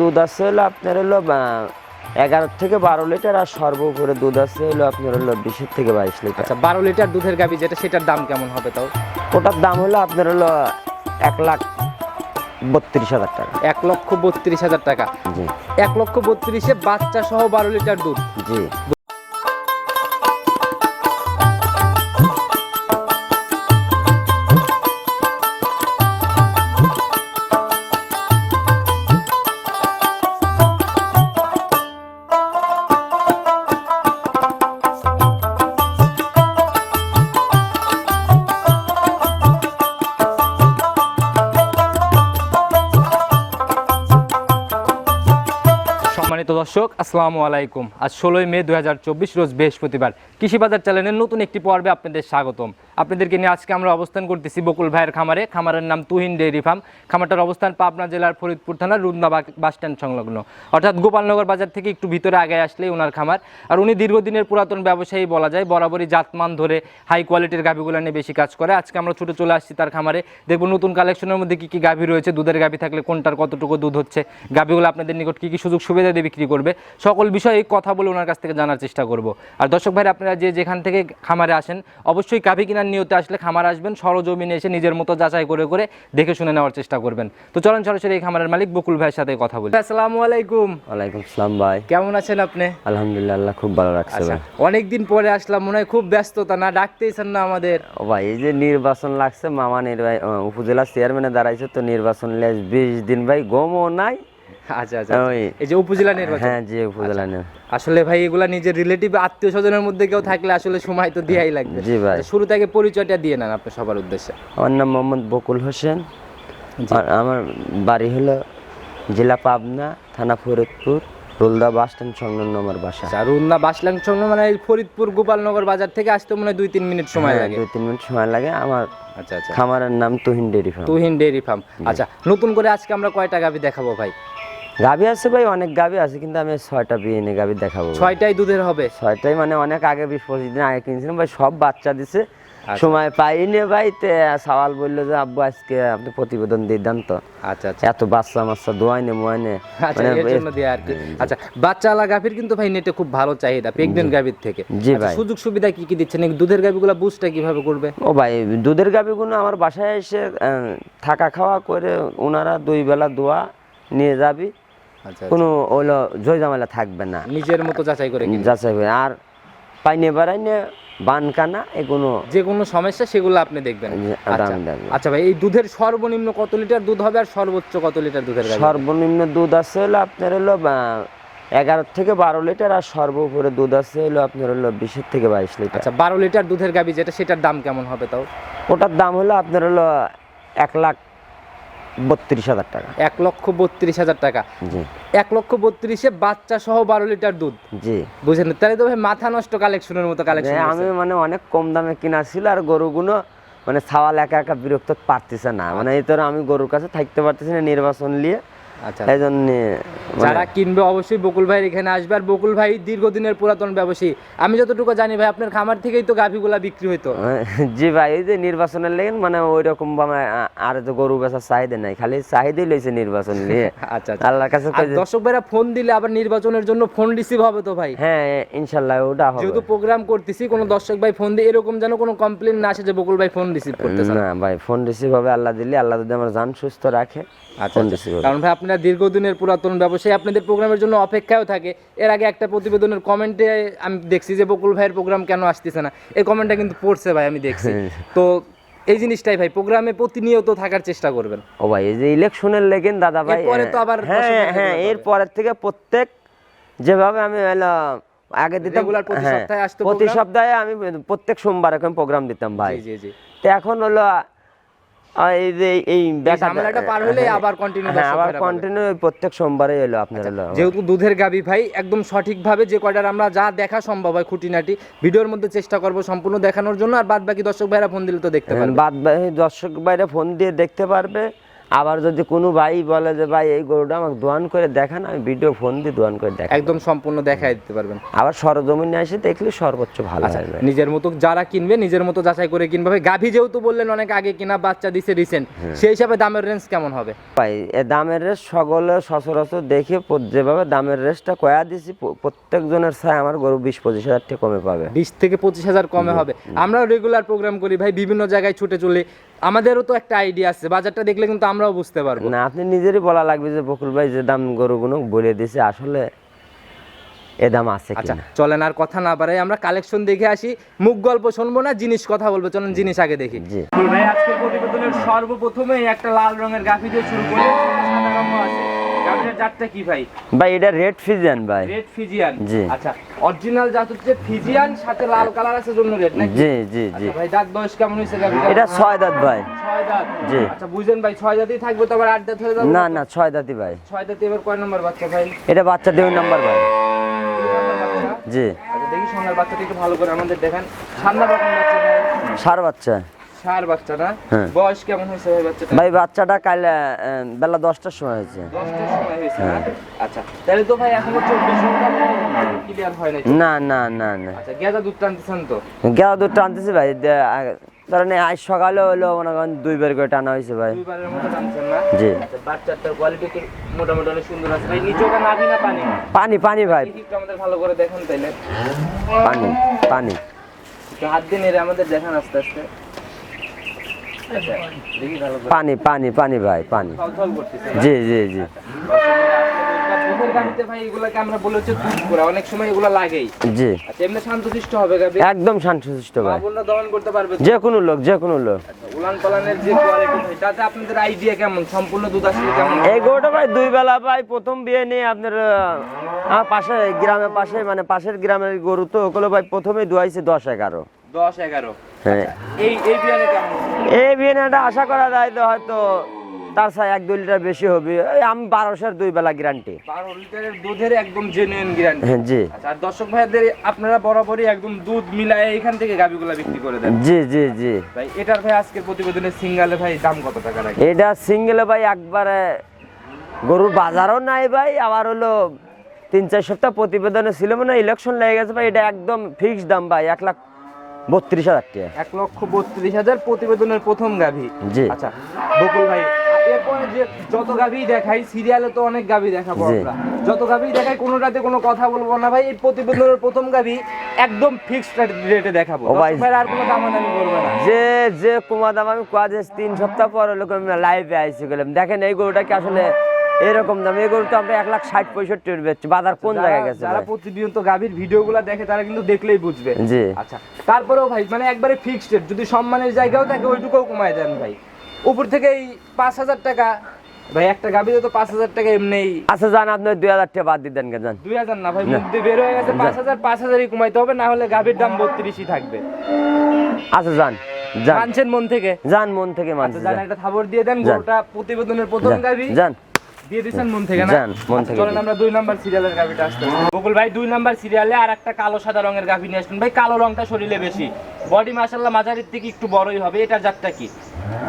দুধ আছে হলো আপনার হলো এগারো থেকে বারো লিটার আর সর্বোপরি দুধ আছে হলো আপনার হলো বিশের থেকে বাইশ লিটার। আচ্ছা বারো লিটার দুধের গাভি যেটা সেটার দাম কেমন হবে তাও? ওটার দাম হলো আপনার হলো এক লাখ বত্রিশ হাজার টাকা। এক লক্ষ বত্রিশ হাজার টাকা। জি। এক লক্ষ বত্রিশে বাচ্চা সহ বারো লিটার দুধ। জি। দর্শক, আসসালামু আলাইকুম। আজ ষোলোই মে দু হাজার চব্বিশ, রোজ বৃহস্পতিবার। কৃষি বাজার চ্যানেলের নতুন একটি পর্বে আপনাদের স্বাগতম। আপনাদেরকে নিয়ে আজকে আমরা অবস্থান করতেছি বকুল ভাইয়ের খামারে। খামারের নাম তুহিন ডেয়ারি ফার্ম। খামারটার অবস্থান পাবনা জেলার ফরিদপুর থানার রুদনা বাস স্ট্যান্ড সংলগ্ন। অর্থাৎ গোপালনগর বাজার থেকে একটু ভিতরে আগে আসলেই ওনার খামার। আর উনি দীর্ঘদিনের পুরাতন ব্যবসায়ী বলা যায়, বরাবরই জাতমান ধরে হাই কোয়ালিটির গাভিগুলো নিয়ে বেশি কাজ করে। আজকে আমরা ছুটে চলে আসছি তার খামারে। দেখব নতুন কালেকশনের মধ্যে কী কী গাভি রয়েছে, দুধের গাভি থাকলে কোনটার কতটুকু দুধ হচ্ছে, গাভিগুলো আপনাদের নিকট কী কী সুযোগ সুবিধা দিয়ে বিক্রি করবে, সকল বিষয়ে কথা বলে ওনার কাছ থেকে জানার চেষ্টা করব। আর দর্শক ভাই আপনারা যে যেখান থেকে খামারে আসেন, অবশ্যই গাভি কেনার নিয়তে আসলে খামার আসবেন সরজমিনে এসে নিজের মতো যাচাই করে করে দেখে শুনে নেওয়ার চেষ্টা করবেন। তো চলেন সরাসরি এই খামারের মালিক বকুল ভাইয়ের সাথে কথা বলি। আসসালামু আলাইকুম। ওয়ালাইকুম সালাম ভাই। কেমন আছেন আপনি? আলহামদুলিল্লাহ আল্লাহ খুব ভালো রাখছে আচ্ছা ভাই। অনেকদিন পরে আসলাম মনে হয় খুব ব্যস্ততা না ডাকতেইছেন না আমাদের? ও ভাই এই যে নির্বাচন লাগছে মামা নির্বাচন উপজেলা চেয়ারম্যানে দাঁড়াইছে তো নির্বাচন লেস বিশ দিন ভাই গমও নাই আচ্ছা আচ্ছা ওই এই যে উপজেলা নির্বাচন। হ্যাঁ যে উপজেলা নির- আসলে ভাই এগুলা নিজের রিলেটিভ আত্মীয় স্বজনের মধ্যে কেউ থাকলে আসলে সময় তো দেয়াই লাগবে। জি ভাই। আচ্ছা, শুরু থেকে পরিচয়টা দিয়ে নেন আপনি সবার উদ্দেশ্যে। আমার নাম মোহাম্মদ বকুল হোসেন। আর আমার বাড়ি হলো জেলা পাবনা থানা ফরিদপুর রুলদা বাস স্ট্যান্ড সংলগ্ন আমার বাসা। আচ্ছা রুন্না বাসলাং সঙ্গে মানে ফরিদপুর গোপালনগর বাজার থেকে আসতে মনে হয় দুই তিন মিনিট সময় হ্যাঁ, লাগে। দুই তিন মিনিট সময় লাগে। আমার আচ্ছা আচ্ছা। খামারের নাম Tuhin dairy farm. Tuhin dairy farm. আচ্ছা নতুন করে আজকে আমরা কয়টা গাভি দেখাবো ভাই? গাভি আছে ভাই অনেক গাভি আছে কিন্তু আমি ছয়টা বিয়ে এনে গাভি দেখাবো ছয়টাই দুধের হবে? ছয়টাই মানে অনেক আগে বিশ পঁচিশ দিন আগে কিনছিলাম ভাই সব বাচ্চা দিছে। আচ্ছা। সময় পাইনি ভাই তে সওয়াল বলল যে আব্বু আজকে আপনি প্রতিবেদন দিয়ে দেন তো। আচ্ছা আচ্ছা। এত বাচ্চা মাচ্চা দোয়াইনে মোয়াইনে। আচ্ছা এর জন্য দিয়ে আর কি। আচ্ছা বাচ্চাওয়ালা গাভীর কিন্তু ভাই নেটে খুব ভালো চাহিদা প্রেগনেন্ট গাভীর থেকে। জি আচ্ছা, ভাই। সুযোগ সুবিধা কি কি দিচ্ছেন? দুধের গাভীগুলো বুঝটা কীভাবে করবে? ও ভাই দুধের গাভিগুলো আমার বাসায় এসে আহ, থাকা খাওয়া করে ওনারা দুই বেলা দোয়া নিয়ে যাবি। কোনো ওলো জয় জামেলা থাকবে না। নিজের মতো যাচাই করে যাচাই করে। আর পাইনে বেড়াইনে বানকানা এগুলো যে কোনো সমস্যা সেগুলো আপনি দেখবেন। আচ্ছা। আচ্ছা ভাই এই দুধের সর্বনিম্ন কত লিটার দুধ হবে আর সর্বোচ্চ কত লিটার দুধের সর্বনিম্ন দুধ আছে হলো আপনার হলো এগারো থেকে বারো লিটার আর সর্বোপরি দুধ আছে হলো আপনার হলো বিশের থেকে বাইশ লিটার। আচ্ছা বারো লিটার দুধের গাবি যেটা সেটার দাম কেমন হবে তাও? ওটার দাম হলো আপনার হলো এক লাখ বত্রিশ হাজার টাকা। এক লক্ষ বত্রিশ হাজার টাকা। জি। এক লক্ষ বত্রিশে বাচ্চা সহ বারো লিটার দুধ। জি। বুঝলেন তাহলে তো ভাই মাথা নষ্ট কালেকশনের মতো কালেকশন আমি মানে অনেক কম দামে কিনা ছিল আর গরুগুলো মানে ছাওয়াল একা একা বিরক্ত পারতেছে না। মানে এই আমি গরুর কাছে থাকতে পারতেছি না নির্বাচন নিয়ে। এই জন্য যারা কিনবে অবশ্যই বকুল ভাইয়ের এখানে আসবে। আর বকুল ভাই দীর্ঘদিনের পুরাতন ব্যবসায়ী। আমি যতটুকু জানি ভাই আপনার খামার থেকেই তো গাভীগুলা বিক্রি হইতো। জি ভাই এই যে নির্বাচনের লেগেন মানে ওই রকম আর তো গরু বেচার চাহিদা নাই খালি চাহিদাই লইছে নির্বাচন নিয়ে। আচ্ছা আচ্ছা। আল্লাহর কাছে দর্শক ভাইরা ফোন দিলে আবার নির্বাচনের জন্য ফোন রিসিভ হবে তো ভাই। হ্যাঁ ইনশাল্লাহ ওটা হবে। যেহেতু প্রোগ্রাম করতেছি কোনো দর্শক ভাই ফোন দিয়ে এরকম যেন কোনো কমপ্লেন না আসে যে বকুল ভাই ফোন রিসিভ করতেছে না। ভাই ফোন রিসিভ হবে আল্লাহ দিলে আল্লাহ যদি আমার জান সুস্থ রাখে আচ্ছা আচ্ছা। কারণ ভাই আপনারা দীর্ঘদিনের পুরাতন ব্যবসায়ী আপনাদের প্রোগ্রামের জন্য অপেক্ষাও থাকে। এর আগে একটা প্রতিবেদনের কমেন্টে আমি দেখছি যে বকুল ভাইয়ের প্রোগ্রাম কেন আসতেছে না। এই কমেন্টটা কিন্তু পড়ছে ভাই আমি দেখছি। তো এই জিনিসটাই ভাই প্রোগ্রামে প্রতিনিয়ত থাকার চেষ্টা করবেন। ও ভাই এই যে ইলেকশনের লেগেন দাদা ভাই এরপরে তো আবার হ্যাঁ হ্যাঁ এগুলো এর পরের থেকে প্রত্যেক যেভাবে আমি আগে দিতাম প্রতি হ্যাঁ, সপ্তাহে আসতো প্রতি সপ্তাহে আমি প্রত্যেক সোমবার এখন প্রোগ্রাম দিতাম ভাই। জি জি জি। তো এখন হলো এই ঝামেলাটা পার হলে হ্যাঁ, আবার কন্টিনিউ হ্যাঁ আবার কন্টিনিউ প্রত্যেক সোমবারে এলো আপনার হলো যেহেতু দুধের গাবি ভাই একদম সঠিকভাবে যে কয়টার আমরা যা দেখা সম্ভব হয় খুঁটিনাটি ভিডিওর মধ্যে চেষ্টা করব সম্পূর্ণ দেখানোর জন্য আর বাদ বাকি দর্শক ভাইরা ফোন দিলে তো দেখতে পারবে। বাদ বাকি দর্শক বাইরে ফোন দিয়ে দেখতে পারবে। আবার যদি কোনো ভাই বলে যে ভাই এই গরুটা আমাকে দোয়ান করে দেখান আমি ভিডিও ফোন দিয়ে দোয়ান করে দেখাই একদম সম্পূর্ণ দেখাই দিতে পারবেন। আবার সরজমিনে এসে দেখলে সর্বোচ্চ ভালো আচ্ছা হয় ভাই। নিজের মতো যারা কিনবে নিজের মতো যাচাই করে কিনবে। গাভী যেহেতু বললেন অনেক আগে কিনা বাচ্চা দিছে রিসেন্ট সেই হিসাবে দামের রেঞ্জ কেমন হবে? ভাই এ দামের রেস সকলে সচরাচর দেখে যেভাবে দামের রেসটা কয়া দিছি প্রত্যেক জনের ছায় আমার গরু বিশ পঁচিশ হাজার টাকা কমে পাবে। বিশ থেকে পঁচিশ হাজার কমে হবে। আমরাও রেগুলার প্রোগ্রাম করি ভাই বিভিন্ন জায়গায় ছুটে চলে। আমাদেরও তো একটা আইডিয়া আছে। বাজারটা দেখলে কিন্তু আমরাও বুঝতে পারব। না আপনি নিজেরই বলা লাগবে যে বকুল ভাই যে দাম গরুগুলো বলে দিছে আসলে এ দাম আছে আচ্ছা কিনা। চলেন আর কথা না বাড়াই আমরা কালেকশন দেখে আসি। মুখ গল্প শুনব না জিনিস কথা বলব। চলেন জিনিস আগে দেখি। জি। ভাই আজকে প্রতিবেদনের সর্বপ্রথমে একটা লাল রঙের গাফি দিয়ে শুরু করে সাদা রঙও আছে গাভিটার জাতটা কি ভাই? ভাই এটা রেড ফিজিয়ান ভাই। রেড ফিজিয়ান জি। আচ্ছা অরিজিনাল জাত হচ্ছে ফিজিয়ান সাথে লাল কালার আছে জন্য রেড নাকি? জি জি জি। আচ্ছা ভাই দাঁত বয়স কেমন গাভিটার এটা ছয় দাঁত ভাই। ছয় দাঁত। জি। আচ্ছা বুঝেন ভাই ছয় দাঁতই থাকবে তো আবার আট দাঁত হয়ে যাবে? না না ছয় দাঁতই ভাই। ছয় দাঁত এবার কয় নম্বর বাচ্চা ভাই? এটা বাচ্চা নাম্বার ভাই। দুই নম্বর বাচ্চা। জি। আচ্ছা দেখি সোনার বাচ্চাটা একটু ভালো করে আমাদের দেখান। রকম বাচ্চা। ভাই সার বাচ্চা। সার বাচ্চা না হ্যাঁ। বয়স কেমন হয়েছে ভাই বাচ্চাটা? ভাই বাচ্চাটা কাল বেলা দশটার সময় হয়েছে। দশটার সময় হয়েছে হ্যাঁ। আচ্ছা তাহলে তো ভাই এখনও চব্বিশ ঘণ্টা ক্লিয়ার হয় নাই। না না না না। আচ্ছা গেজা দুধ টানতেছেন তো? গেলা দুধ টানতেছি ভাই। ধরেন আজ সকালে হলো মনে করেন দুই বের করে টানা হয়েছে ভাই। জি। আচ্ছা বাচ্চাটার কোয়ালিটি মোটামুটি অনেক সুন্দর আছে? ভাই নাবি না পানি? পানি পানি ভাই। আমাদের ভালো করে দেখান তাইলে। পানি পানি। হাত দিয়ে নেড়ে আমাদের দেখান আস্তে আস্তে আচ্ছা, দেখি ভালো করে পানি পানি পানি ভাই পানি? জি জি জি। আচ্ছা একদম শান্তশিষ্ট ভাই। তো? যে কোনো লোক। যে কোনো লোক আচ্ছা, ভাই দুই বেলা ভাই প্রথম বিয়ে নিয়ে আপনার পাশে গ্রামের পাশে মানে পাশের গ্রামের গরু তো ওগুলো ভাই প্রথমে দুয়াইছে দশ এগারো। দশ এগারো। হ্যাঁ। এই এই বিয়ানে এই আশা করা যায় তো হয়তো তার সাথে এক দুই লিটার বেশি হবে। আমি বারোশোর দুই বেলা গ্যারান্টি বারো লিটারের দুধের একদম জেনুইন গ্যারান্টি হ্যাঁ জি। আচ্ছা আর দর্শক ভাইদের আপনারা বরাবরই একদম দুধ মিলায় এখান থেকে গাবিগুলা বিক্রি করে দেন। জি জি জি। ভাই এটার ভাই আজকের প্রতিবেদনের সিঙ্গালে ভাই দাম কত টাকা রাখে এটা সিঙ্গেলে ভাই একবারে গরুর বাজারও নাই ভাই আবার হলো তিন চার সপ্তাহ প্রতিবেদনে ছিল মানে ইলেকশন লেগে গেছে ভাই এটা একদম ফিক্সড দাম ভাই এক লাখ বত্রিশ হাজার টাকা। এক লক্ষ বত্রিশ হাজার প্রতিবেদনের প্রথম গাভী। জি। আচ্ছা বকুল ভাই এরপরে যে যত গাভী দেখাই সিরিয়ালে তো অনেক গাভী দেখাবো জি। আমরা। যত গাভী দেখাই কোনোটাতে কোনো কথা বলব না ভাই। এই প্রতিবেদনের প্রথম গাভী একদম ফিক্সড রেটে দেখাবো। ভাই। আর কোনো দামাদামি করবে না। যে যে কুমা দাম আমি কোয়া তিন সপ্তাহ পর হলো লাইভে আইসি গেলাম। দেখেন এই গরুটা কি আসলে এরকম দাম। এই গরু তো আমরা এক লাখ ষাট পঁয়ষট্টি বেচছি। বাজার কোন জায়গায় গেছে যারা ভাই? প্রতিনিয়ত গাভীর ভিডিওগুলো দেখে তারা কিন্তু দেখলেই বুঝবে। জি। আচ্ছা তারপরেও ভাই মানে একবারে ফিক্সড যদি সম্মানের জায়গাও থাকে ওইটুকুও কমায় দেন ভাই। উপর থেকে এই পাঁচ হাজার টাকা ভাই একটা তো পাঁচ হাজার টাকা এমনিই। আচ্ছা জান আপনি দুই হাজার টাকা বাদ কে জান দুই হাজার না ভাই মুখ দিয়ে বের হয়ে গেছে পাঁচ হাজার পাঁচ হাজারই কমাইতে হবে না হলে গাভীর দাম বত্রিশই থাকবে। আচ্ছা যান মানছেন মন থেকে? যান মন থেকে আচ্ছা মানছি জান যান। একটা খবর দিয়ে দেন। গরুটা প্রতিবেদনের প্রথম গাভী। যান। দিয়ে দিচ্ছেন মন থেকে না? মন আচ্ছা, থেকে চলেন আমরা দুই নাম্বার সিরিয়ালের গাভিটা আসতে বকুল ভাই দুই নাম্বার সিরিয়ালে আর একটা কালো সাদা রঙের গাভি নিয়ে আসবেন। ভাই কালো রংটা শরীরে বেশি। বডি মাসাল্লাহ মাঝারির থেকে একটু বড়ই হবে। এটা জাতটা কি?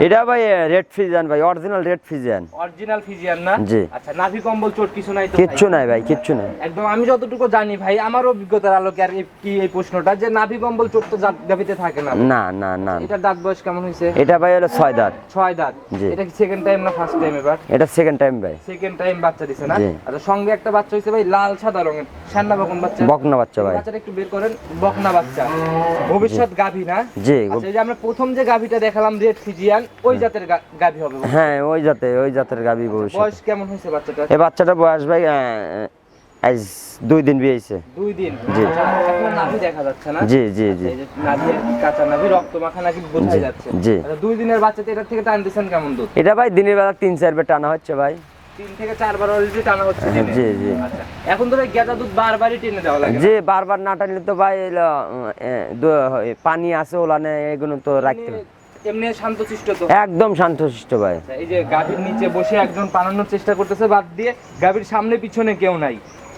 এটা ভাই রেড ফিজিয়ান ভাই original red Friesian original Friesian না? জি। আচ্ছা নাভি কম্বল চোট কিছু নাই তো? কিচ্ছু নাই ভাই কিচ্ছু নাই। একদম আমি যতটুকু জানি ভাই আমার অভিজ্ঞতার আলোকে আর কি এই প্রশ্নটা যে নাভি কম্বল চোট তো গাভিতে থাকে না। না না না। এটার দাঁত বয়স কেমন হয়েছে? এটা ভাই হলো ছয় দাঁত। ছয় দাঁত। জি। এটা কি সেকেন্ড টাইম না ফার্স্ট টাইম এবার? এটা সেকেন্ড টাইম ভাই। সেকেন্ড টাইম বাচ্চা দিছে না? আচ্ছা সঙ্গে একটা বাচ্চা হয়েছে ভাই লাল সাদা রঙের। সান্না বকন বাচ্চা। বকনা বাচ্চা ভাই। বাচ্চাটা একটু বের করেন বকনা বাচ্চা। ভবিষ্যৎ গাভী না? জি আচ্ছা এই যে আমরা প্রথম যে গাভীটা দেখালাম রেড ফিজিয়ান ওই জাতের হবে হ্যাঁ। ওই জাতে ওই জাতের গাবি ভবিষ্যৎ বয়স কেমন হয়েছে বাচ্চাটা এই বাচ্চাটা বয়স ভাই আজ দুই দিন বিয়েছে। দুই দিন? জি। আচ্ছা, এখন নাভি দেখা যাচ্ছে না? জি জি আচ্ছা, জি নাভি কাঁচা নাভি রক্ত মাখা নাকি বোঝা যাচ্ছে। জি। আচ্ছা, দুই দিনের বাচ্চাতে এটা থেকে টান কেমন দুধ? এটা ভাই দিনের বেলা তিন চার বের টানা হচ্ছে ভাই। তিন থেকে চারবার অলরেডি টানা হচ্ছে জি জি। আচ্ছা এখন ভাই গেঁদা দুধ বারবারই টেনে দেওয়া লাগে যে বারবার না টানলে তো ভাই পানি আছে ওলানে এগুলো তো রাখতে হবে। এমনি শান্তশিষ্ট তো। একদম শান্তশিষ্ট ভাই। আচ্ছা, এই যে গাভীর নিচে বসে একজন পানানোর চেষ্টা করতেছে বাদ দিয়ে গাভীর সামনে পিছনে কেউ নাই।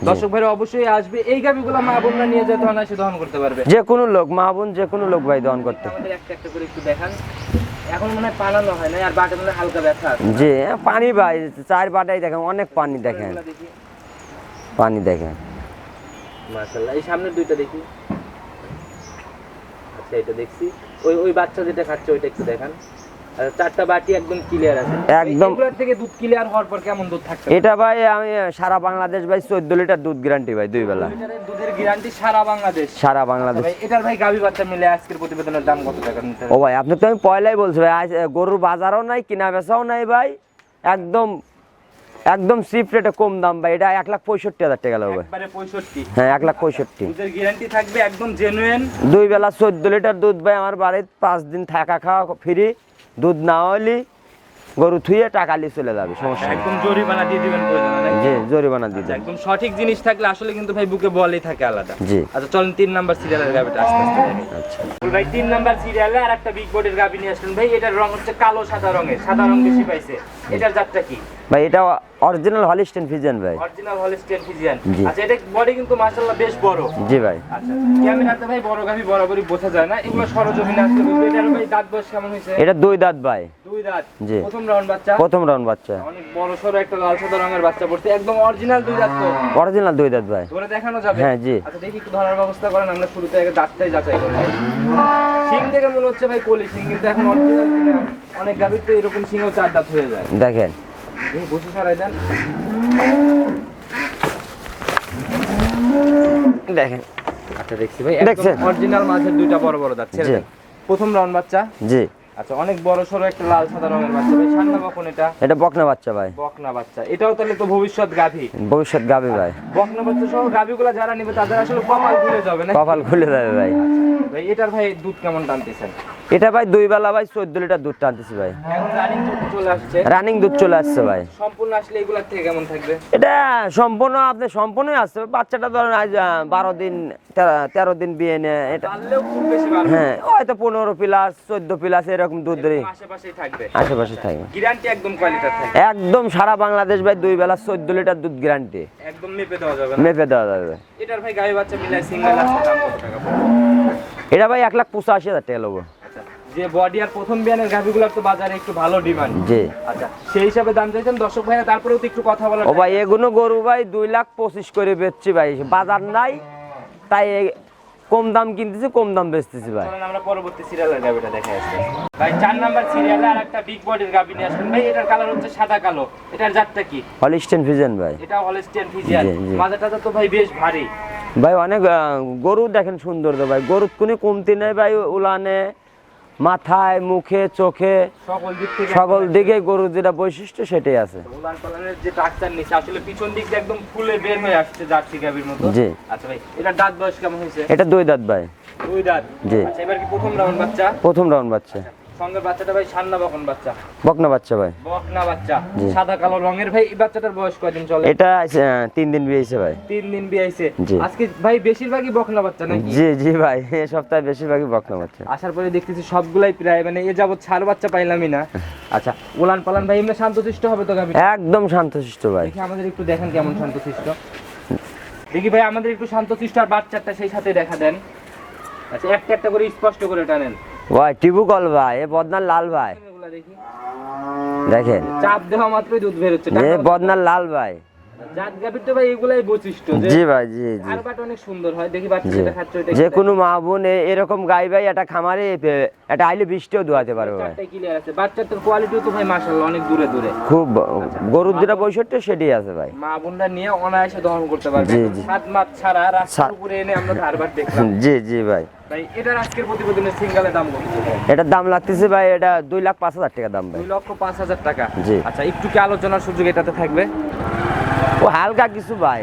দর্শক ভাইরা অবশ্যই আসবে এই গাভীগুলো মা বোনরা নিয়ে যেতে অনায়াসে দহন করতে পারবে। যে কোনো লোক মা বোন যে কোনো লোক ভাই দহন করতে। আমাদের একটা একটা করে একটু দেখান। এখন মনে হয় পালানো হয় না আর বাটে হয় হালকা ব্যথা আছে। জি পানি ভাই চার বাটাই দেখেন অনেক পানি দেখেন। দেখি। পানি দেখেন। মাশাআল্লাহ এই সামনের দুইটা দেখি। আচ্ছা এটা দেখছি। ওই ওই বাচ্চা যেটা খাচ্ছে ওইটা একটু দেখান। আচ্ছা চারটা বাটি একদম ক্লিয়ার আছে। একদম। থেকে দুধ ক্লিয়ার হওয়ার পর কেমন দুধ থাকছে এটা ভাই আমি সারা বাংলাদেশ ভাই চোদ্দ লিটার দুধ গ্যারান্টি ভাই দুই বেলা। দুধের গ্যারান্টি সারা বাংলাদেশ। সারা বাংলাদেশ। ভাই এটার ভাই গাবি বাচ্চা মিলে আজকের প্রতিবেদনের দাম কত টাকা ও ভাই আপনি তো আমি পয়লাই বলছি ভাই গরুর বাজারও নাই কিনা বেচাও নাই ভাই। একদম একদম চিপ রেটে কম দাম ভাই এটা এক লাখ পঁয়ষট্টি হাজার টাকা লাগবে। হ্যাঁ এক লাখ পঁয়ষট্টি। গ্যারান্টি থাকবে একদম জেনুইন দুই বেলা চোদ্দ লিটার দুধ ভাই আমার বাড়িতে পাঁচ দিন থাকা খাওয়া ফ্রি দুধ না হলে গরু থুয়ে টাকা নিয়ে চলে যাবে সমস্যা একদম জরিমানা দিয়ে দিবেন? জি জরিমানা দিয়ে একদম সঠিক জিনিস থাকলে আসলে কিন্তু ভাই বুকে বলই থাকে আলাদা। জি। আচ্ছা চলেন তিন নাম্বার সিরিয়ালের গাবিটা আস্তে আস্তে আচ্ছা। ভাই তিন নাম্বার সিরিয়ালে আর একটা বিগ বডির গাবি নিয়ে আসলেন। ভাই এটার রং হচ্ছে কালো সাদা রঙের সাদা রং বেশি পাইছে। এটার জাতটা কি? ভাই এটা অরিজিনাল হলিস্টেন ফিজেন ভাই। অরিজিনাল হলিস্টিয়ান ফিজিয়ান আচ্ছা এটা বডি কিন্তু মাশাআল্লাহ বেশ বড়। জি ভাই। আচ্ছা ক্যামেরাতে ভাই বড় গাভি বরাবরই বোঝা যায় না এগুলো সরজমিনে আসলে বুঝবে এটার ভাই দাঁত বয়স কেমন হয়েছে? এটা দুই দাঁত ভাই। দুই দাঁত। জি। প্রথম রাউন্ড বাচ্চা। প্রথম রাউন্ড বাচ্চা। অনেক বড় সরো একটা লাল সাদা রঙের বাচ্চা পড়ছে একদম অরিজিনাল দুই দাঁত তো। অরিজিনাল দুই দাঁত ভাই। ধরে দেখানো যাবে। হ্যাঁ, জি। আচ্ছা দেখি একটু ধরার ব্যবস্থা করেন আমরা শুরুতে আগে দাঁতটাই যাচাই করি। সিং দেখে মনে হচ্ছে ভাই কলি সিং কিন্তু এখন অনেক গাভীর তো এরকম সিংও চার দাঁত হয়ে যায়। দেখেন। বসে সরাই দেন। দেখেন। আচ্ছা দেখছি ভাই দেখছেন? অরিজিনাল মাছের দুইটা বড় বড় দাঁত ছেড়ে প্রথম রাউন্ড বাচ্চা। জি। আচ্ছা অনেক বড় সরো একটা লাল সাদা রঙের বাচ্চা ভাই সান্না কখন এটা। এটা বকনা বাচ্চা ভাই। বকনা বাচ্চা। এটাও তাহলে তো ভবিষ্যৎ গাভী। ভবিষ্যৎ গাভী ভাই। বকনা বাচ্চা সহ গাভীগুলো যারা নেবে তাদের আসলে কপাল খুলে যাবে না কপাল খুলে যাবে ভাই। ভাই এটার ভাই দুধ কেমন টানতেছেন? এটা ভাই দুই বেলা ভাই চোদ্দ লিটার দুধ টানতেছি ভাই। রানিং দুধ চলে আসছে। ভাই। সম্পূর্ণ আসলে এগুলার থেকে কেমন থাকবে? এটা সম্পূর্ণ আপনি সম্পূর্ণই আসছে। বাচ্চাটা ধরেন আজ বারো দিন তেরো- দিন বিয়ে নিয়ে এটা হ্যাঁ হয়তো পনেরো প্লাস চোদ্দ প্লাস এরকম দুধ থাকবে। আশেপাশে থাকে গ্যারান্টি একদম থাকবে। একদম সারা বাংলাদেশ ভাই দুই বেলা চোদ্দ লিটার দুধ গ্যারান্টি একদম মেপে দেওয়া যাবে মেপে দেওয়া যাবে। এটার ভাই গায়ে বাচ্চা মিলাই সিঙ্গেল আসছে দাম কত টাকা এটা ভাই এক লাখ পঁচাশি হাজার টাকা নেব আচ্ছা যে বডি আর প্রথম বিয়ানের গাভিগুলোর তো বাজারে একটু ভালো ডিমান্ড। জি। আচ্ছা সেই হিসাবে দাম চাইছেন? দর্শক ভাইরা তারপরেও তো একটু কথা বলার ও ভাই এগুলো গরু ভাই দুই লাখ পঁচিশ করে বেচছি ভাই। বাজার নাই তাই কম দাম কিনতেছি কম দাম বেচতেছি ভাই। আমরা পরবর্তী সিরিয়ালের দেখে আসছি ভাই চার নাম্বার সিরিয়ালে আর একটা বিগ বডির নিয়ে আসবেন ভাই এটার কালার হচ্ছে সাদা কালো। এটার জাতটা কি? হলিস্টেন ফিজেন ভাই। এটা হলস্টিয়ান ফিজিয়ান। মাথাটা তো ভাই বেশ ভারী। ভাই অনেক গরু দেখেন সুন্দর তো ভাই। গরুর কোনো কমতি নেই ভাই উলানে। মাথায় মুখে চোখে সকল দিক গরু যেটা বৈশিষ্ট্য সেটাই আছে। যে ট্রাকচার নিচে আসলে পিছন দিক একদম ফুলে বের হয়ে আসছে জার্সি গাভির মতো। জি। আচ্ছা ভাই এটা দাঁত বয়স কেমন হয়েছে? এটা দুই দাঁত ভাই। দুই দাঁত? জি। আচ্ছা এবার কি প্রথম রাউন্ড বাচ্চা? প্রথম রাউন্ড বাচ্চা। সঙ্গে বাচ্চাটা ভাই সান্না বকন বাচ্চা। বকনা বাচ্চা ভাই। বকনা বাচ্চা। সাদা কালো রঙের ভাই এই বাচ্চাটার বয়স কয়দিন চলে? এটা তিন দিন বিয়েছে ভাই। তিন দিন বিয়েছে আজকে ভাই বেশিরভাগই বকনা বাচ্চা নাকি? জি জি ভাই এ সপ্তাহে বেশিরভাগই বকনা বাচ্চা। আসার পরে দেখতেছি সবগুলাই প্রায় মানে এ যাবত ছাড় বাচ্চা পাইলামই না। আচ্ছা উলান পালান ভাই এমনি শান্তশিষ্ট হবে তো গাভি একদম শান্তশিষ্ট ভাই। দেখি আমাদের একটু দেখেন কেমন শান্তশিষ্ট। দেখি ভাই আমাদের একটু শান্তশিষ্ট আর বাচ্চাটা সেই সাথে দেখা দেন। আচ্ছা একটা একটা করে স্পষ্ট করে টানেন। ভাই টিবু কল ভাই এ বদনার লাল ভাই। দেখেন। চাপ দেওয়া মাত্রই দুধ বের হচ্ছে এ বদনার লাল ভাই। জাত গাভির তো ভাই এগুলাই বৈশিষ্ট্য যে জি ভাই জি জি। আর বাট অনেক সুন্দর হয় দেখি খাচ্ছে যে কোনো মা বোন এরকম গাই ভাই একটা খামারে আইলে বৃষ্টিও দোয়াতে পারবে ভাই। চারটাই ক্লিয়ার আছে বাচ্চাটার কোয়ালিটিও তো ভাই মাশাআল্লাহ অনেক দূরে দূরে। খুব গরুর যেটা বৈশিষ্ট্য সেটাই আছে ভাই। মা বোনরা নিয়ে অনায়াসে দহন করতে পারবে। সাত মাস ছাড়া রাস্তার উপরে এনে আমরা ধারবার দেখলাম। জি জি ভাই। ভাই এটার আজকের প্রতিবেদনের সিঙ্গালের দাম কত? এটার দাম লাগতেছে ভাই এটা দুই লাখ পাঁচ হাজার টাকা দাম ভাই। দুই লক্ষ পাঁচ হাজার টাকা। জি। আচ্ছা একটু কি আলোচনার সুযোগ এটাতে থাকবে? ও হালকা কিছু ভাই।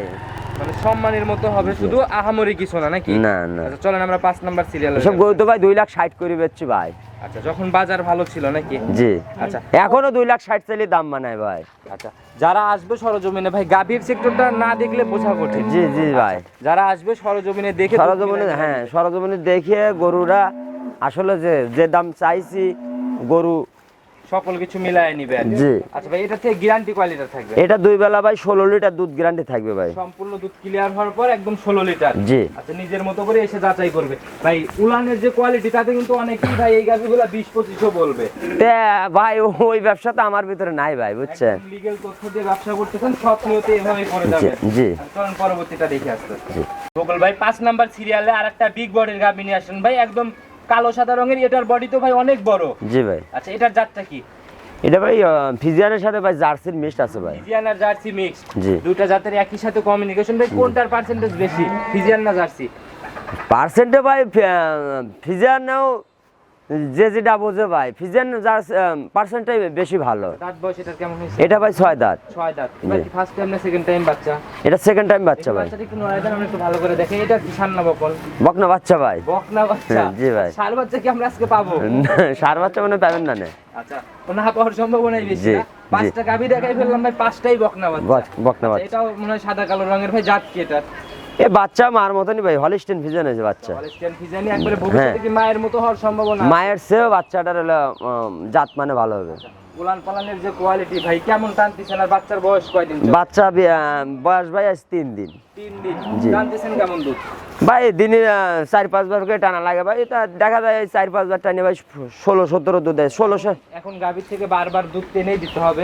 মানে সম্মানের মতো হবে শুধু আহামরি কিছু না নাকি? না না। আচ্ছা চলেন আমরা পাঁচ নাম্বার সিরিয়ালে সব গরু তো ভাই দুই লাখ ষাট করে বেচছি ভাই। আচ্ছা যখন বাজার ভালো ছিল নাকি? জি। আচ্ছা। এখনও দুই লাখ ষাট চাইলে দাম বানায় ভাই। আচ্ছা যারা আসবে সরজমিনে ভাই গাভীর সেক্টরটা না দেখলে বোঝা কঠিন। জি জি ভাই। যারা আসবে সরজমিনে দেখে সরজমিনে হ্যাঁ সরজমিনে দেখিয়ে গরুরা আসলে যে যে দাম চাইছি গরু সকল কিছু মিলায় নিবে জি। আচ্ছা ভাই এটা থেকে গ্যারান্টি কোয়ালিটি থাকবে? এটা দুই বেলা ভাই ষোলো লিটার দুধ গ্যারান্টি থাকবে ভাই। সম্পূর্ণ দুধ ক্লিয়ার হওয়ার পর একদম ষোলো লিটার জি। আচ্ছা নিজের মতো করে এসে যাচাই করবে। ভাই উলানের যে কোয়ালিটি তাতে কিন্তু অনেকেই ভাই এই গাভিগুলো বিশ পঁচিশও বলবে। তে ভাই ওই ব্যবসা তো আমার ভিতরে নাই ভাই বুঝছেন? লিগেল তথ্য দিয়ে ব্যবসা করতেছেন সব নিয়তে এভাবে করে যাবে। জি, জি। চলুন পরবর্তীটা দেখে আসতে। জি। গোকুল ভাই পাঁচ নাম্বার সিরিয়ালে আর একটা বিগ বডির গাভি নিয়ে আসেন। ভাই একদম কালো সাদা রঙের এটার বডি তো ভাই অনেক বড়। জি ভাই। আচ্ছা এটার জাতটা কি? এটা ভাই ফিজিয়ানের সাথে ভাই জার্সির মিক্সড আছে ভাই। ফিজিয়ান আর জার্সি মিক্সড জি। দুটো জাতের একই সাথে কমিউনিকেশন ভাই কোনটার পার্সেন্টেজ বেশি ফিজিয়ান না জার্সি? পার্সেন্টে ভাই ফিজিয়ানেও যে যেটা বোঝে ভাই ফিজিয়ান জার্সি পার্সেন্টটাই বেশি ভালো। দাঁত বয়স এটার কেমন হয়েছে? এটা ভাই ছয় দাঁত। ছয় দাঁত। কি ফার্স্ট টাইম না সেকেন্ড টাইম বাচ্চা? এটা সেকেন্ড টাইম বাচ্চা ভাই। বাচ্চাটা একটু নড়াই দেন আমরা একটু ভালো করে দেখে। এটা কি সান্না বকল? বকনা বাচ্চা ভাই। বকনা বাচ্চা? জি ভাই। সার বাচ্চা কি আমরা আজকে পাবো? সার বাচ্চা মানে পাবেন না নে। আচ্ছা ও না পাওয়ার সম্ভাবনাই বেশি না? পাঁচটা গাভি দেখাই ফেললাম ভাই পাঁচটাই বকনা বাচ্চা। বকনা আচ্ছা, বাচ্চা। এটাও মনে হয় সাদা কালো রঙের ভাই জাত কি এটা এ বাচ্চা মার মতনই ভাই হলিস্টেন বাচ্চা। কি মায়ের মতো হওয়ার সম্ভাবনা? মায়ের চেয়েও বাচ্চাটার জাত মানে ভালো হবে। উলান পালানের যে কোয়ালিটি ভাই কেমন টানতেছেন আর বাচ্চার বয়স কয়দিন বাচ্চা বয়স ভাই আজ তিন দিন। তিন দিন। টানতেছেন কেমন দুধ? ভাই দিনে আহ, চার পাঁচবার করে টানা লাগে ভাই। এটা দেখা যায় চার পাঁচবার টানে ভাই ষোলো সতেরো দুধ দেয়। ষোলোশো এখন গাভীর থেকে বারবার দুধ টেনেই দিতে হবে।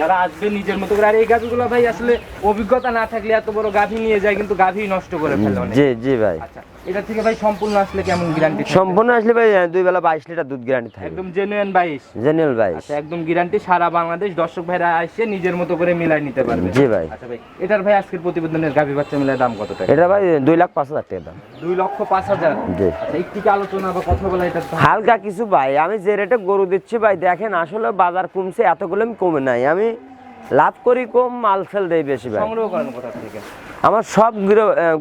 যারা আসবে নিজের মতো করে। আর এই গাভীগুলো ভাই আসলে অভিজ্ঞতা না থাকলে এত বড় গাভী নিয়ে যায় কিন্তু গাভী নষ্ট করে ফেলে জি জি ভাই। আচ্ছা এটা থেকে ভাই সম্পূর্ণ আসলে কেমন গ্যারান্টি সম্পূর্ণ আসলে ভাই দুই বেলা বাইশ লিটার দুধ গ্যারান্টি থাকে একদম জেনুইন বাইশ। জেনুয়েল বাইশ। আচ্ছা একদম গ্যারান্টি সারা বাংলাদেশ দর্শক ভাইরা আসে নিজের মতো করে মিলাই নিতে পারবে। জি ভাই। আচ্ছা ভাই এটার ভাই আজকের প্রতিবেদনের গাভী বাচ্চা মিলাই দাম কত টাকা? এটা ভাই দুই লাখ পাঁচ হাজার টাকা দাম। দুই লক্ষ পাঁচ হাজার। জি। আচ্ছা একটু কি আলোচনা বা কথা বলা এটা হালকা কিছু ভাই আমি যে রেটে গরু দিচ্ছি ভাই দেখেন আসলে বাজার কমছে এতগুলো আমি কমে নাই। আমি লাভ করি কম মাল সেল দেই বেশি ভাই। সংগ্রহ করেন কোথা থেকে আমার সব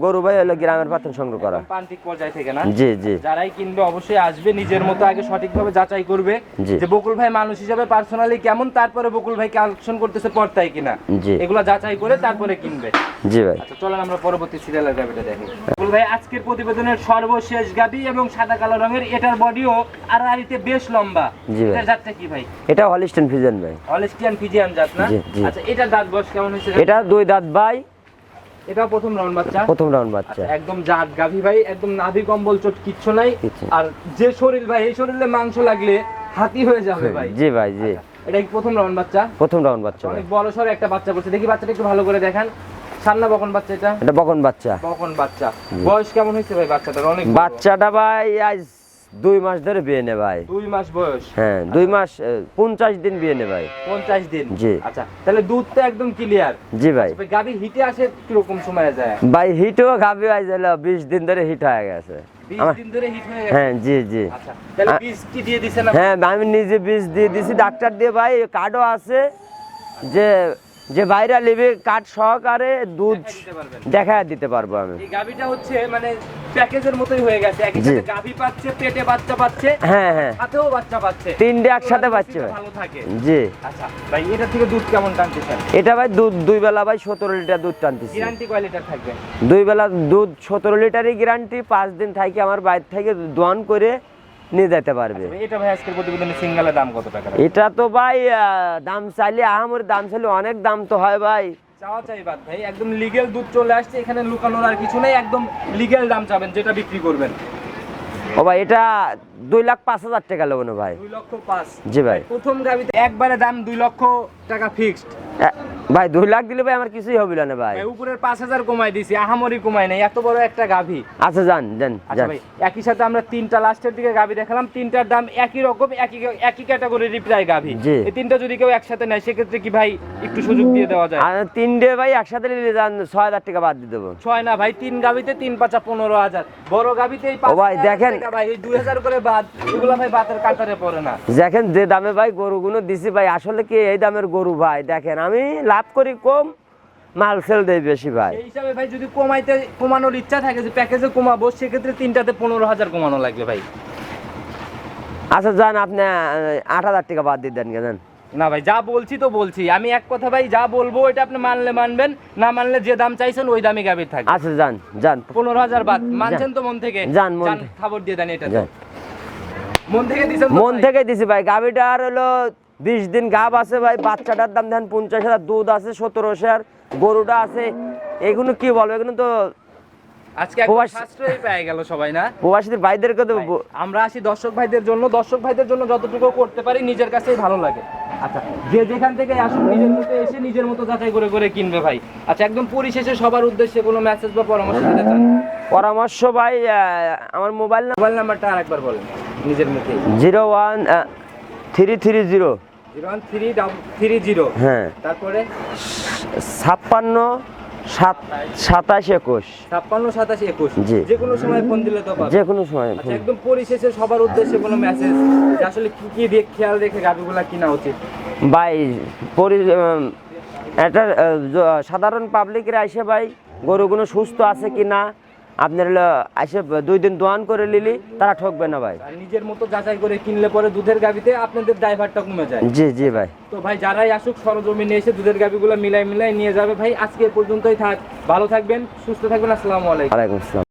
গরু ভাই হলো গ্রামের পাতন সংগ্রহ করা। প্রান্তিক পর্যায় থেকে না? জি জি। যারাই কিনবে অবশ্যই আসবে নিজের মতো আগে সঠিকভাবে যাচাই করবে যে বকুল ভাই মানুষ হিসাবে পার্সোনালি কেমন তারপরে বকুল ভাই কালেকশন করতেছে পর্তায় কিনা। জি। এগুলো যাচাই করে তারপরে কিনবে। জি ভাই। আচ্ছা চলেন আমরা পরবর্তী সিরিয়ালের গাবিটা দেখি। বকুল ভাই আজকের প্রতিবেদনের সর্বশেষ গাবি এবং সাদা কালো রঙের এটার বডিও আর আড়িতে বেশ লম্বা। এটার জাতটা কি ভাই? এটা হলিস্টেন ফিজেন ভাই। হলিস্টিয়ান ফিজিয়ান জাত না। আচ্ছা এটা দাঁত বয়স কেমন হয়েছে? এটা দুই দাঁত ভাই। এটাও প্রথম রাউন্ড বাচ্চা। প্রথম রাউন্ড বাচ্চা। আচ্ছা, একদম জাত গাভী ভাই একদম নাভি কম্বল চোট কিচ্ছু নাই। আর যে শরীর ভাই এই শরীরে মাংস লাগলে হাতি হয়ে যাবে ভাই। জি ভাই জি। এটা প্রথম রাউন্ড বাচ্চা? প্রথম রাউন্ড বাচ্চা অনেক বড় সড়ো একটা বাচ্চা করছে দেখি বাচ্চাটা একটু ভালো করে দেখান। সান্না বকন বাচ্চা এটা? এটা বকন বাচ্চা। বকন বাচ্চা। বয়স কেমন হয়েছে ভাই বাচ্চাটার? অনেক বাচ্চাটা ভাই আজ দুই মাস ধরে বিয়ে নে ভাই। দুই মাস বয়স? হ্যাঁ দুই মাস পঞ্চাশ দিন বিয়ে নে ভাই। পঞ্চাশ দিন? জি। আচ্ছা তাহলে দুধটা একদম ক্লিয়ার জি ভাই। গাভী হিটে আসে কীরকম সময় যায়? ভাই হিটও খাবি ভাই হলো বিশ দিন ধরে হিট হয়ে গেছে। বিশ দিন ধরে হিট হয়ে হ্যাঁ জি জি। আচ্ছা? হ্যাঁ আমি নিজে বীজ দিয়ে দিছি। ডাক্তার দিয়ে ভাই কার্ডও আছে যে যে বাইরে নেবে কার্ড সহকারে দুধ দেখা দিতে পারব আমি। গাভীটা হচ্ছে মানে প্যাকেজের মতোই হয়ে গেছে। একই সাথে গাভী পাচ্ছে পেটে বাচ্চা পাচ্ছে হ্যাঁ হ্যাঁ। হাতেও বাচ্চা পাচ্ছে। তিনটে একসাথে পাচ্ছে। ভালো থাকে। জি। আচ্ছা ভাই এটা থেকে দুধ কেমন টানতেছেন? এটা ভাই দুধ দুই বেলা ভাই সতেরো লিটার দুধ টানতেছি। গ্যারান্টি কয় লিটার থাকবে? দুই বেলা দুধ সতেরো লিটারই গ্যারান্টি। পাঁচ দিন থাকি আমার বাইরে থেকে দোয়ান করে নিয়ে যেতে পারবে। এটা ভাই আজকের প্রতিবেদনে সিঙ্গেলের দাম কত টাকা এটা তো ভাই দাম চাইলে আহামর দাম চাইলে অনেক দাম তো হয় ভাই। চাওয়া চাই বাদ ভাই একদম লিগেল দুধ চলে আসছে এখানে লুকানোর আর কিছু নেই একদম লিগেল দাম চাবেন যেটা বিক্রি করবেন। ও ভাই এটা দুই লাখ পাঁচ হাজার টাকা নেব না ভাই। দুই লক্ষ পাঁচ। জি ভাই। প্রথম গাবিতে একবারে দাম দুই লক্ষ টাকা ফিক্সড ভাই দুই লাখ দিলে ভাই আমার কিছুই হবে না ভাই। উপরের পাঁচ হাজার কমাই দিছি আহামরি কমাই নাই এত বড় একটা গাভী। আচ্ছা যান যান আচ্ছা ভাই একই সাথে আমরা তিনটা লাস্টের দিকে গাভী দেখালাম তিনটার দাম একই রকম একই একই ক্যাটাগরির প্রায় গাভী। এই তিনটা যদি কেউ একসাথে নেয় সেক্ষেত্রে কি ভাই একটু সুযোগ দিয়ে দেওয়া যায়? আর তিনটে ভাই একসাথে নিলে যান ছয় হাজার টাকা বাদ দিয়ে দেবো। ছয় না ভাই তিন গাবিতে তিন পাঁচা পনেরো হাজার। বড় গাবিতে এই ভাই, দেখেন। ভাই দুই হাজার করে বাদ এগুলা ভাই বাতের কাতারে পড়ে না। দেখেন যে দামে ভাই গরুগুলো দিছি ভাই আসলে কি এই দামের গরু ভাই? দেখেন আমি লাভ করি কম মাল সেল দেই বেশি ভাই। এই হিসাবে ভাই যদি কমাইতে কমানোর ইচ্ছা থাকে যে প্যাকেজে কমাবো সেক্ষেত্রে তিনটাতে পনেরো হাজার কমানো লাগবে ভাই। আচ্ছা যান আপনি আট হাজার টাকা বাদ দিয়ে দেন জানেন না ভাই যা বলছি তো বলছি। আমি এক কথা ভাই যা বলব এটা আপনি মানলে মানবেন না মানলে যে দাম চাইছেন ওই দামে গাবির থাকবে। আচ্ছা যান যান। পনেরো হাজার বাদ। মানছেন তো মন থেকে? যান, খবর দিয়ে দেন এটা যান। মন থেকে দিছি ভাই। গাভিটার আর হলো বিশ দিন গাভ আছে ভাই। বাচ্চাটার দাম দেন পঞ্চাশ হাজার দুধ আছে সতেরোশো হাজার গরুটা আছে এগুলো কি বলব? এগুলো তো আজকে পেয়ে গেল সবাই না? প্রবাসীদের ভাইদেরকে তো আমরা আসি দর্শক ভাইদের জন্য। দর্শক ভাইদের জন্য যতটুকু করতে পারি নিজের কাছেই ভালো লাগে। আচ্ছা যে যেখান থেকে আসুন নিজের মতো এসে নিজের মতো যাচাই করে করে কিনবে ভাই। আচ্ছা একদম পরিশেষে সবার উদ্দেশ্যে কোনো মেসেজ বা পরামর্শ দিতে চান? পরামর্শ ভাই আমার মোবাইল মোবাইল নাম্বারটা আরেকবার বলেন নিজের মুখে। Zero one three three zero. Zero one three three zero. হ্যাঁ। তারপরে? ছাপ্পান্ন সাত সাতাশ একুশ। ছাপ্পান্ন সাতাশ একুশ। জি। যে কোনো সময় ফোন দিলে তো পাবে। যে কোনো সময় আচ্ছা একদম পরিশেষে সবার উদ্দেশ্যে কোনো মেসেজ আসলে কি কি দিয়ে খেয়াল রেখে কিনা উচিত? ভাই পরি উম, একটা আহ, জ- সাধারণ পাবলিকের আসে ভাই গরুগুলো সুস্থ আছে কি না আপনার হলো দুই দিন দোয়ান করে নিলি তারা ঠকবে না ভাই। নিজের মতো যাচাই করে কিনলে পরে দুধের গাভিতে আপনাদের ড্রাইভারটা কমে যায়। জি জি ভাই। তো ভাই যারাই আসুক সরজমিনে এসে দুধের গাভিগুলো মিলাই মিলাই নিয়ে যাবে। ভাই আজকে পর্যন্তই থাক। ভালো থাকবেন সুস্থ থাকবেন। আসসালামু আলাইকুম। আলাইকুম আসসালাম।